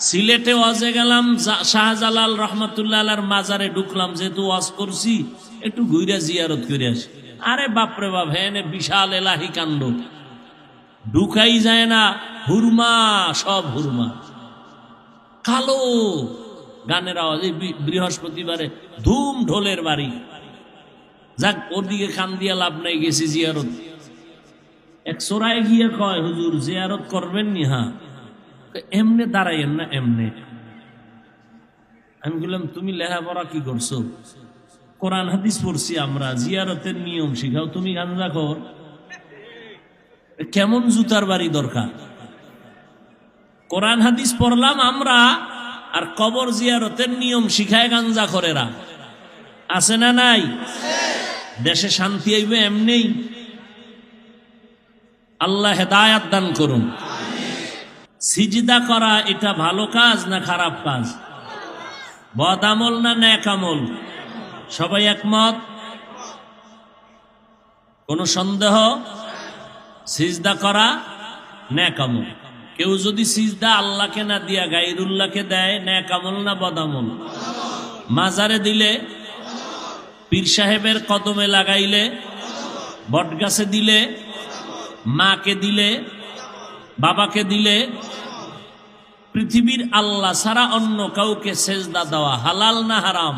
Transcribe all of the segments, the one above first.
সিলেটে ওয়াজে গেলাম শাহজালাল রহমতুল্লাহ আলার মাজারে ঢুকলাম, যেহেতু ওয়াজ করছি, একটু ঘুরে জিয়ারত করে আসি। আরে বাপরে বাপ হ্যাঁ বিশাল এলাহি কাণ্ড। ঢুকাই যায় না, হুরমা, সব হুরমা। কালো গানের আওয়াজ বৃহস্পতিবারে ধুম ঢোলের বাড়ি। যাক ওর দিকে কান দিয়া লাভ নাই, গেছি জিয়ারত। এক সোরায় গিয়ে কয়, হুজুর, জিয়ারত করবেন নি হ্যাঁ? এমনে দাঁড়াইয়েন না, এমনে। আমি বললাম, তুমি লেখাপড়া কি করছ? কোরআন হাদিস পড়ছি আমরা, জিয়ারতের নিয়ম শিখাও, তুমি গাঞ্জা কর কেমন জুতার বাড়ি দরকার? কোরআন হাদিস পড়লাম আমরা, আর কবর জিয়ারতের নিয়ম শিখায় গাঞ্জা করেরা আছে না নাই? দেশে শান্তি আইবে এমনি আল্লাহ হেদায়াত দান করুন। সিজদা করা এটা ভালো কাজ না খারাপ কাজ? বদ আমল না ন্যাক আমল? সবাই একমত? কোনো সন্দেহ? সিজদা করা ন্যাক আমল। কেউ যদি সিজদা আল্লাহকে না দিয়া, গাইরুল্লাহকে দেয়, ন্যাক আমল না বদামল মাজারে দিলে, পীর সাহেবের কদমে লাগাইলে, বটগাছে দিলে, মাকে দিলে বাবাকে দিলে পৃথিবীর আল্লাহ সারা অন্য কাউকে সেজদা দেওয়া হালাল না হারাম?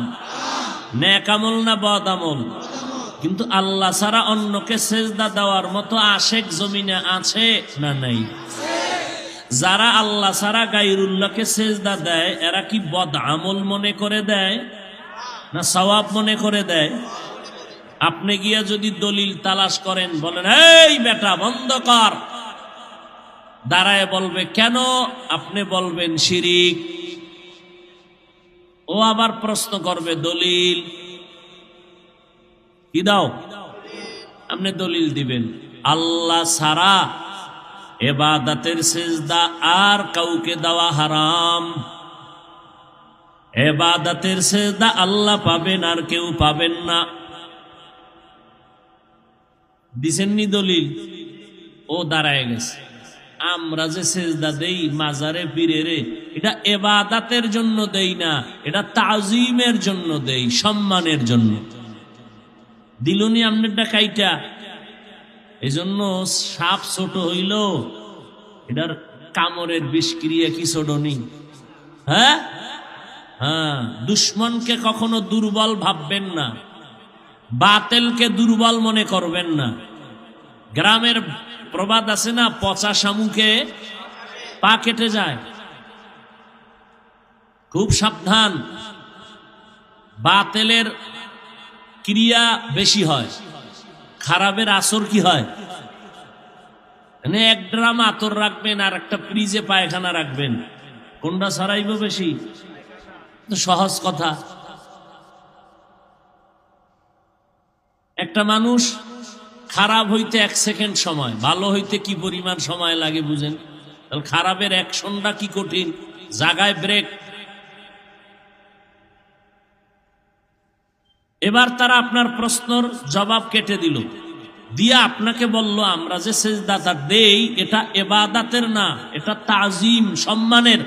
ন্যাক আমল না বদ আমল? কিন্তু আল্লাহ সারা অন্যকে সেজদা দেওয়ার মতো আশেক জমিনে আছে না নাই? যারা আল্লাহ সারা গাইরুল্লাহকে সেজদা দেয়, এরা কি বদ আমল মনে করে দেয় না সওয়াব মনে করে দেয়? আপনি গিয়া যদি দলিল তালাশ করেন, বলেন, এই বেটা, বন্ধ কর। দাঁড়ায় বলবে, কেন আপনি বলবেন শিরিক? ও আবার প্রশ্ন করবে, দলিল? কি দাও? আপনি দলিল দিবেন। আল্লাহ সারা এবাদাতের সেজদা আর কাউকে দেওয়া হারাম। এবাদাতের সেজদা আল্লাহ পাবেন আর কেউ পাবেন না। দিছেননি দলিল? ও দাঁড়ায় গেছে। আমরা যে সেজদা দেই, মাজারে পীরে রে, এটা এবাদাতের জন্য দেই না, এটা তাজিমের জন্য দেই, সম্মানের জন্য। দিলনি আপনারটা কাইটা। এই জন্য সাপ ছোট হইল, এটার কামড়ের বিষক্রিয়া কি ছোট হ্যাঁ? হ্যাঁ দুশ্মনকে কখনো দুর্বল ভাববেন না, বাতেলকে দুর্বল মনে করবেন না। গ্রামের প্রবাদ আছে না? পচা শামুকে পা কেটে যায়। খুব সাবধান। বাতেলের ক্রিয়া বেশি হয়। খারাপের আসর কি হয়? মানে এক ড্রাম আতর রাখবেন আর একটা ফ্রিজে পায়খানা রাখবেন। কোনটা ছড়াইব বেশি? সহজ কথা। একটা মানুষ খারাপ হইতে এক সেকেন্ড সময়, ভালো হইতে কি পরিমাণ সময় লাগে বুঝেন? তাহলে খারাপের অ্যাকশনটা কি কঠিন? জাগায় ব্রেক। এবার তারা আপনার প্রশ্নর জবাব কেটে দিল। দিয়া আপনাকে বলল, আমরা যে সেজদাতা দেই, এটা এবাদাতের না, এটা তাজিম, সম্মানের।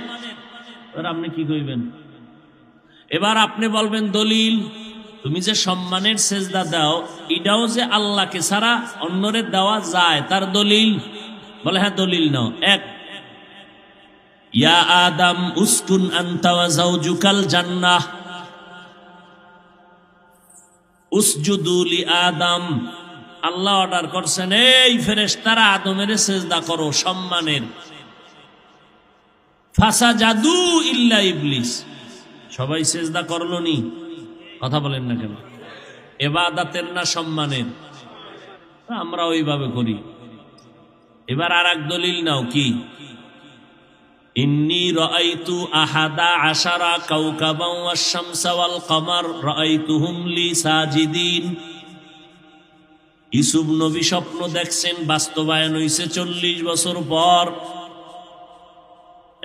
এবার আপনি কি কইবেন? এবার আপনি বলবেন, দলিল তুমি যে সম্মানের সেজদা দাও, এটাও যে আল্লাহকে ছাড়া অন্যরে দেওয়া যায়, তার দলিল? বলে হ্যাঁ দলিল নাও। এক, ইয়া আদম উসকুন আনতা ওয়া জাওজুকাল জান্নাহ। উসজুদুলি আদম। আল্লাহ অর্ডার করছেন, এই ফেরেশতারা আদমের সেজদা করো, সম্মানের। ফাসা জাদু ইল্লা ইবলিস। সবাই সেজদা করল নি। কথা বলেন না কেন? এবাদাতের না সম্মানের? আমরা ওইভাবে করি। এবার আর এক দলিল নাও, কি? আহাদা আশারা কমার ইসুফ নবী স্বপ্ন দেখছেন, বাস্তবায়ন হইছে চল্লিশ বছর পর।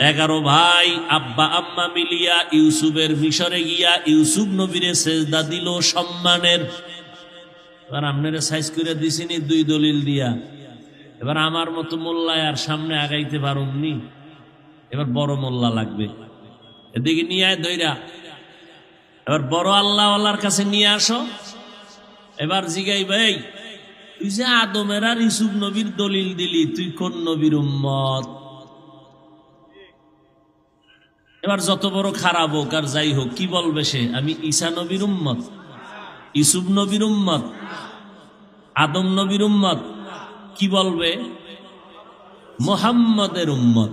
এগারো ভাই, আব্বা আম্মা মিলিয়া ইউসুফের মিশরে গিয়া ইউসুফ নবীরে সেজদা দিল সম্মানের। এবার আপনারা সাইজ করে দিছিনি দুই দলিল দিয়া। এবার আমার মতো মোল্লায় আর সামনে আগাইতে পারুননি এবার বড় মোল্লা লাগবে। এদিকে নিয়ে আয় দইরা। এবার বড় আল্লাহ আল্লাহর কাছে নিয়ে আসো। এবার জিগাই ভাই তুই যে আদমের আর ইসুফ নবীর দলিল দিলি, তুই কোন নবীর উম্মত? এবার যত বড় খারাপ হোক আর যাই হোক, কি বলবে সে? আমি ঈসা নবীর উম্মত ইসুফ নবীর উম্মত, আদম নবীর উম্মত, কি বলবে? মোহাম্মদের উম্মত।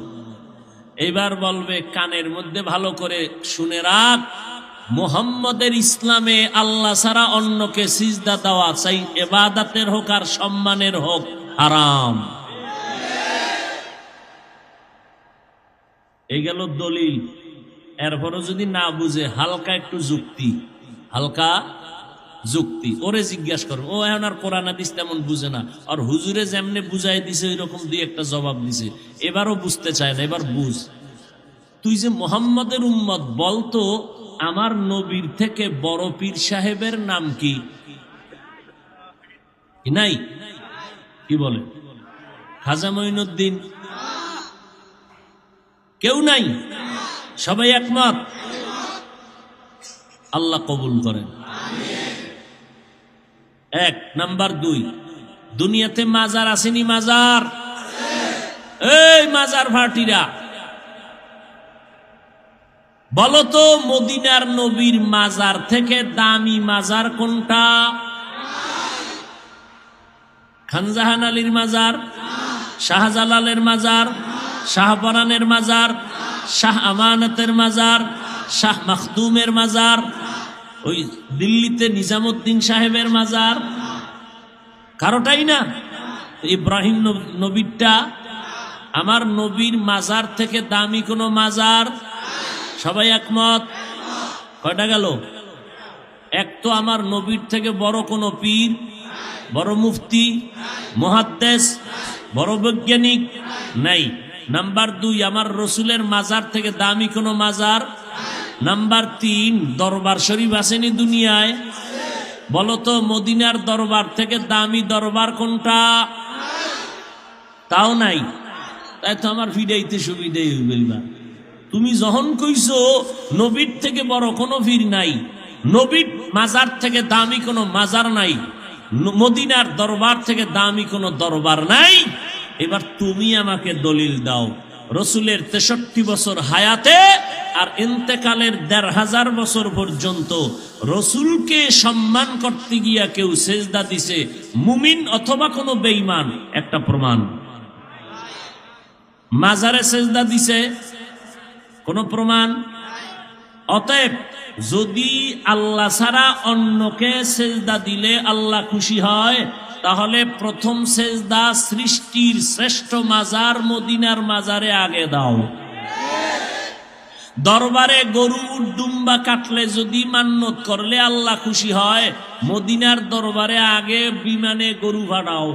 এবার বলবে, কানের মধ্যে ভালো করে শুনে রাখ, মোহাম্মদের ইসলামে আল্লাহ ছাড়া অন্যকে সিজদা দেওয়া চাই, এবাদাতের হোক আর সম্মানের হোক আরাম এই গেল দলিল। এরপরও যদি না বুঝে, হালকা একটু যুক্তি। হালকা যুক্তি। ওরে জিজ্ঞাস করো, ও এখন আর কোরআন হাদিস তেমন বুঝে না। আর হুজুরে যেমনে বুঝাই দিছে ওই রকম দিয়ে একটা জবাব দিছে। এবারও বুঝতে চায় না, এবার বুঝ। তুই যে মোহাম্মদের উম্মত বলতো আমার নবীর থেকে বড় পীর সাহেবের নাম কি? কি নাই? কি বলে? খাজা মঈনুদ্দিন? কেউ নাই? সবাই একমত? আল্লাহ কবুল করেন। এক, নাম্বার দুই, দুনিয়াতে মাজার আসেনি মাজার? এই মাজার ভাটিরা বলতো মদিনার নবীর মাজার থেকে দামি মাজার কোনটা? খানজাহান আলীর মাজার, শাহজালালের মাজার শাহপরানের মাজার, শাহ আমানতের মাজার, শাহ মখদুমের মাজার, ওই দিল্লিতে নিজামুদ্দিন সাহেবের মাজার। কারোটাই না। ইব্রাহিম নব- নবীরটা আমার নবীর মাজার থেকে দামি কোনো মাজার। সবাই একমত? কয়টা গেল? এক তো আমার নবীর থেকে বড় কোনো পীর, বড় মুফতি, মহাদ্দেশ, বড় বৈজ্ঞানিক নাই। নাম্বার দুই, আমার রসুলের মাজার থেকে দামি কোনো মাজার? নাম্বার তিন, দরবার শরীফ আসেনি দুনিয়ায়? বলতো, মদিনার দরবার থেকে দামি দরবার কোনটা? তাও নাই। তাই তো আমার ফিডাইতে সুবিধাই হইবে তুমি যখন কইছো, নবীর থেকে বড় কোনো ভিড় নাই। নবীর মাজার থেকে দামি কোনো মাজার নাই। মদিনার দরবার থেকে দামি কোনো দরবার নাই। এবার তুমি আমাকে দলিল দাও। রসুলের তেষট্টি বছর হায়াতে আর ইন্তেকালের দেড় হাজার বছর পর্যন্ত রসুলকে সম্মান করতে গিয়া কেউ সেজদা দিছে, মুমিন অথবা কোনো বেইমান একটা প্রমাণ। মাজারে সেজদা দিছে, কোনো প্রমাণ? অতএব যদি আল্লাহ ছাড়া অন্যকে সেজদা দিলে আল্লাহ খুশি হয় তাহলে প্রথম সেজদা সৃষ্টির শ্রেষ্ঠ মাজার মদিনার মাজারে আগে দাও। দরবারে গরু ডুম্বা কাটলে যদি মান্যত করলে আল্লাহ খুশি হয়, মদিনার দরবারে আগে বিমানে গরু ভাড়াও।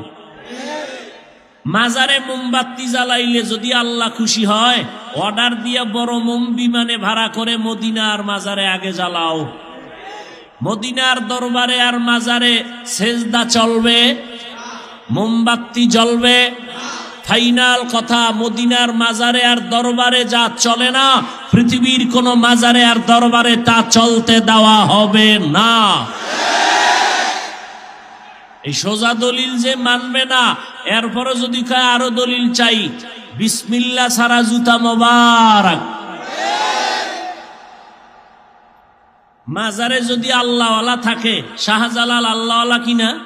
মাজারে মোমবাতি জ্বালাইলে যদি আল্লাহ খুশি হয়, অর্ডার দিয়ে বড় মোম বিমানে ভাড়া করে মদিনার মাজারে আগে জ্বালাও। মদিনার দরবারে আর মাজারে সেজদা চলবে, মোমবাতি জ্বলবে। ফাইনাল কথা, মদিনার মাজারে আর দরবারে যা চলে না, পৃথিবীর কোন মাজারে আর দরবারে তা চলতে দেওয়া হবে না। এই সোজা দলিল যে মানবে না এরপরে যদি আরও দলিল চাই, বিসমিল্লা সারা জুতা মোবারক। মাজারে যদি আল্লাহওয়ালা থাকে, শাহজালাল আল্লাহওয়ালা কিনা?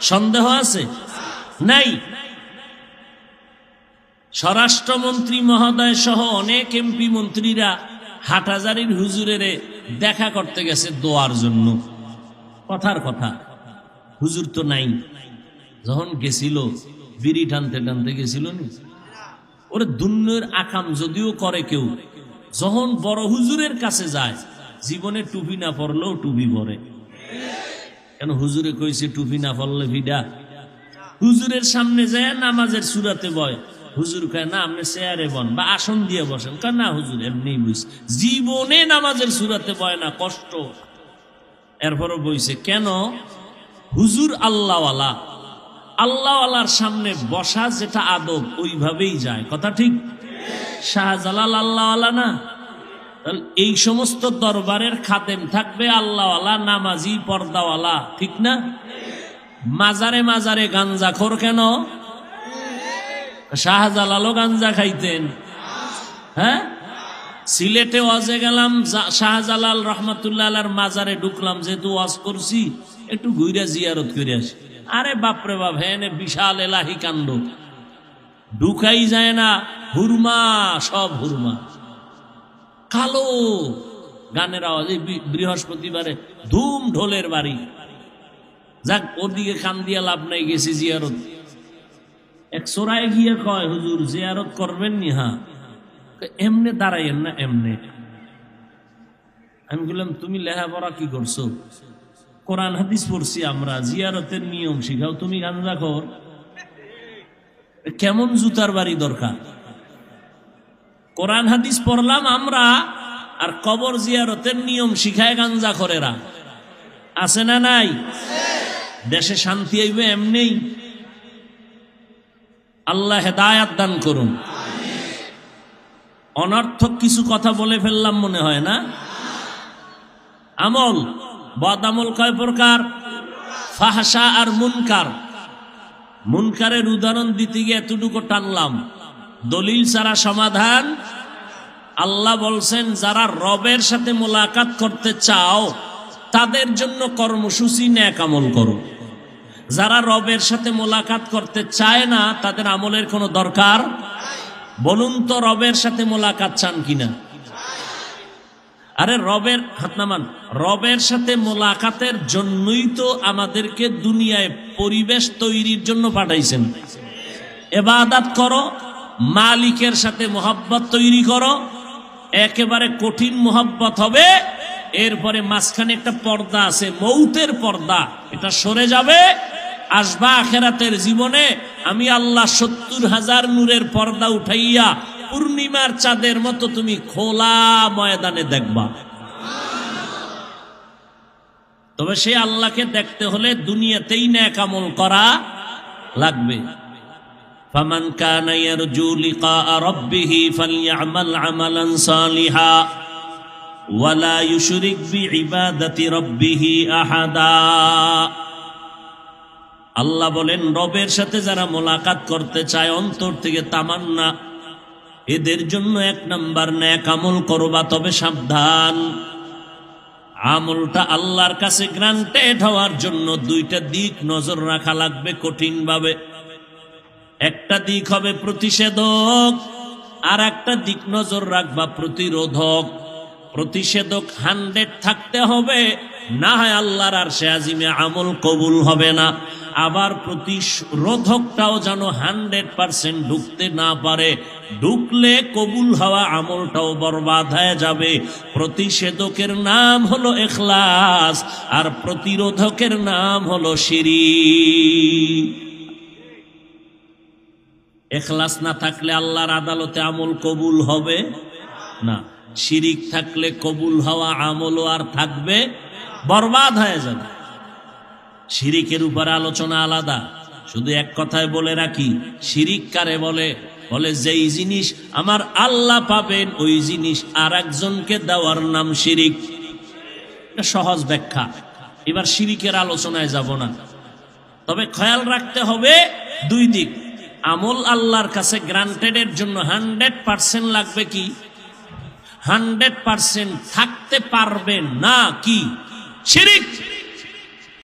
সন্দেহ আছে? নাই। স্বরাষ্ট্রমন্ত্রী মহোদয় সহ অনেক এমপি মন্ত্রীরা হাটহাজারির হুজুরেরে দেখা করতে গেছে দোয়ার জন্য। কথার কথা। হুজুর তো নাই। যখন গেছিল, বিড়ি টানতে টানতে গেছিল নি? ওরে দুন্নের আকাম যদিও করে কেউ, যখন বড় হুজুরের কাছে যায় জীবনে টুপি না পরলেও টুপি পরে। কেন হুজুরে কইছে, টুপি না পরলে ভিডা হুজুরের সামনে যায়, নামাজের সুরাতে বয়। হুজুর কয়, না, আপনি চেয়ারে বন বা আসন দিয়ে বসেন। কয়, না, হুজুর এমনি বুঝ জীবনে নামাজের সুরাতে বয় না, কষ্ট। এরপরও বইছে, কেন? হুজুর আল্লাহওয়ালা। আল্লাহওয়ালার সামনে বসা যেটা আদব, ওইভাবেই যায়। কথা ঠিক? শাহজালাল আল্লাহওয়ালা না? এই সমস্ত দরবারের খাতেম থাকবে আল্লাহওয়ালা, নামাজি, পর্দাওয়ালা, ঠিক না? মাজারে মাজারে গাঞ্জা খোর কেন? শাহজালালও গাঞ্জা খাইতেন। হ্যাঁ? সিলেটে ওয়াজে গেলাম শাহজালাল রহমতুল্লাহ আলার মাজারে ঢুকলাম, যেহেতু ওয়াজ করছি, একটু ঘুরে জিয়ারত করে আসি। আরে বাপরে বাপ হ্যাঁ বিশাল এলাহি কাণ্ড। ঢুকাই যায় না, হুরমা, সব হুরমা। কালো। গানের আওয়াজ বৃহস্পতিবারে ধুম ঢোলের বাড়ি। যাক, ওদিকে কান দিয়া লাভ নাই গেছি জিয়ারত। এক সোরায় গিয়ে কয়, হুজুর, জিয়ারত করবেন নি হ্যাঁ? এমনে দাঁড়াইয়েন না, এমনে। আমি বললাম, তুমি লেখাপড়া কি করছ? কোরআন, হাদিস পড়ছি আমরা, জিয়ারতের নিয়ম শিখাও। তুমি গাঞ্জা কর কেমন জুতার বাড়ি দরকার? কোরআন হাদিস পড়লাম আমরা, আর কবর জিয়ারতের নিয়ম শিখায় গাঞ্জা করেরা আছে না নাই? দেশে শান্তি আইবে এমনি আল্লাহ হেদায়াত দান করুন। অনর্থক কিছু কথা বলে ফেললাম মনে হয় না? আমল, বদ আমল কয় প্রকার? ফাহাসা আর মুনকার। মুনকারের উদাহরণ দিতে গিয়ে এতটুকু টানলাম। দলিল ছাড়া সমাধান? আল্লাহ বলছেন, যারা রবের সাথে মোলাকাত করতে চাও, তাদের জন্য কর্মসূচি ন্যাক আমল করো। যারা রবের সাথে মোলাকাত করতে চায় না, তাদের আমলের কোনো দরকার বলুন তো, রবের সাথে মোলাকাত চান কিনা? আরে, রবের, হাত নামান, রবের সাথে মোলাকাতের জন্যই তো আমাদেরকে দুনিয়ায় পরিবেশ তৈরির জন্য পাঠাইছেন। এবাদাত করো মালিকের সাথে মোহাব্বত তৈরি করো। একেবারে কঠিন মোহাব্বত হবে। এরপরে মাঝখানে একটা পর্দা আছে, মৌতের পর্দা। এটা সরে যাবে। আসবা আখেরাতের জীবনে আমি আল্লাহ সত্তর হাজার নূরের পর্দা উঠাইয়া পূর্ণিমার চাঁদের মতো তুমি খোলা ময়দানে দেখবা। তবে সে আল্লাহকে দেখতে হলে দুনিয়াতেই ন্যাক আমল করা লাগবে। فمن كان يرجو لقاء ربه فليعمل عملا صالحا ولا يشرك بعبادة ربه أحدا আল্লাহ বলেন রবের সাথে যারা মোলাকাত করতে চায় অন্তর থেকে তামান্না এদের জন্য এক নাম্বার ন্যাক আমল করবা তবে সাবধান আমলটা আল্লাহর কাছে গ্রান্টেড হওয়ার জন্য দুইটা দিক নজর রাখা লাগবে কঠিনভাবে একটা দিক হবে প্রতিষেধক, আর একটা দিক নজর রাখবা প্রতিরোধক। প্রতিষেধক হান্ড্রেড থাকতে হবে, না হয় আল্লাহর আর সে আজিমে আমল কবুল হবে না। আবার প্রতিরোধকটাও যেন হান্ড্রেড পার্সেন্ট ঢুকতে না পারে। ঢুকলে কবুল হওয়া আমলটাও বরবাদ হয়ে যাবে। প্রতিষেধকের নাম হলো এখলাস, আর প্রতিরোধকের নাম হলো শিরিক। এখলাস না থাকলে আল্লাহর আদালতে আমল কবুল হবে? না। শিরিক থাকলে কবুল হওয়া আমলও আর থাকবে, বরবাদ হয়ে যাবে। শিরিকের উপর আলোচনা আলাদা। শুধু এক কথায় বলে রাখি, শিরিক কারে বলে? বলে, যেই জিনিস আমার আল্লাহ পাবেন, ওই জিনিস আর একজনকে দেওয়ার নাম শিরিক। সহজ ব্যাখ্যা। এবার শিরিকের আলোচনায় যাব না। তবে খেয়াল রাখতে হবে দুই দিক। আমল আল্লাহর কাছে গ্রান্টেডের জন্য হান্ড্রেড পার্সেন্ট লাগবে কি? হান্ড্রেড পার্সেন্ট থাকতে পারবে না কি? শিরিক!